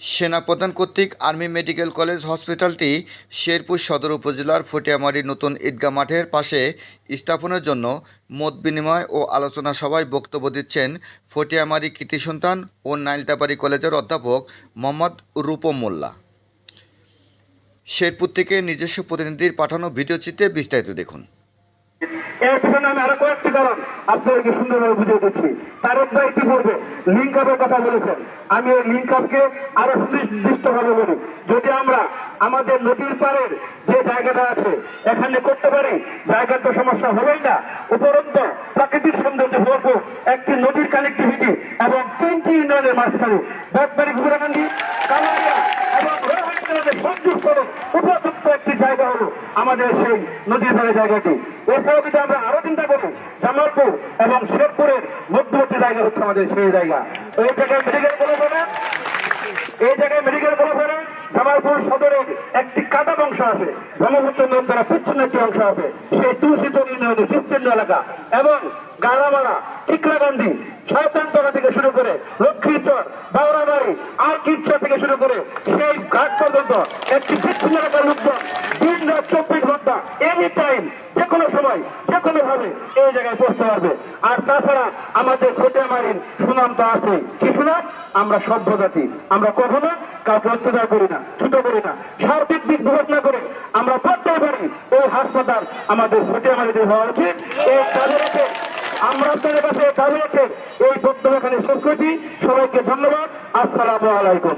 সেনাপ্রধান কর্তৃক army medical college হসপিটালটি শেরপুর সদর উপজেলার ফটিয়ামারি নতুন ঈদগাহ মাঠের পাশে স্থাপনের জন্য মত বিনিময় ও আলোচনা সভায় বক্তব্য দিচ্ছেন ফটিয়ামারি কৃতি সন্তান ও নাইলতাবাড়ি কলেজের অধ্যাপক মোহাম্মদ রূপম মোল্লা। শেরপুর থেকে নিজস্ব প্রতিনিধির পাঠানো ভিডিও চিত্রে বিস্তারিত দেখুন। এর পিছনে আমি আরও কয়েকটি কারণ আপনাদেরকে সুন্দরভাবে বুঝিয়ে দিচ্ছি। তারক ভাই ইতিপূর্বে লিঙ্ক আপের কথা বলেছেন। আমি এই লিঙ্ক আপকে আরও সুনির্দিষ্টভাবে বলি। যদি আমরা আমাদের নদীর পাড়ের যে জায়গাটা আছে, এখানে করতে পারি, জায়গার তো সমস্যা হবেই না। উপরন্ত প্রাকৃতিক সৌন্দর্য ভরপুর একটি নদীর কানেক্টিভিটি এবং তিনটি ইউনিয়নের মাঝখানে বেতবাড়ি ঘুরাকান্দি কালারিয়া এবং সংযোগ উপযুক্ত একটি জায়গা হলো আমাদের সেই নদীর ধারে জায়গাটি। এছাড়াও যদি আমরা আরও চিন্তা করি জামালপুর এবং শেরপুরের মধ্যবর্তী জায়গা হচ্ছে আমাদের সেই জায়গা। এই জায়গায় মেডিকেল কলেজ হবে। এই জায়গায় মেডিকেল কলেজ হবে। জামালপুর সদরের একটি কাদা অংশ আছে। ব্রহ্মপুত্র নদ দ্বারা পিচ্ছন্ন একটি অংশ আছে। সেই তুলসীতল ইউনিয়নের বিস্তীর্ণ এলাকা এবং গাড়ামারা টিকরাগান্ধি ছয়তান্তরা থেকে শুরু করে লক্ষ্মীচর, বাউরাবাড়ি আর কিচ্ছা থেকে শুরু করে সেই ঘাট পর্যন্ত একটি বিচ্ছিন্ন এলাকার লোকজন দিন রাত চব্বিশ ঘণ্টা এনি টাইম কোনো সময় যে কোনো ভাবে এই জায়গায় পৌঁছতে পারবে। আর তাছাড়া আমাদের খোঁজামারির সুনাম তো আছে। কি সুনাম? আমরা সভ্য জাতি। আমরা কখনো কাউকে অত্যাচার করি না, ছোট করি না। সার্বিক দিক বিবেচনা করে আমরা প্রত্যেক পারি। এই হাসপাতাল আমাদের খোঁজামারিতে হওয়া উচিত। এই কাজে আমরা আপনাদের কাছে দাবি এই বক্তব্য এখানে করছি। সবাইকে ধন্যবাদ। আসসালামু আলাইকুম।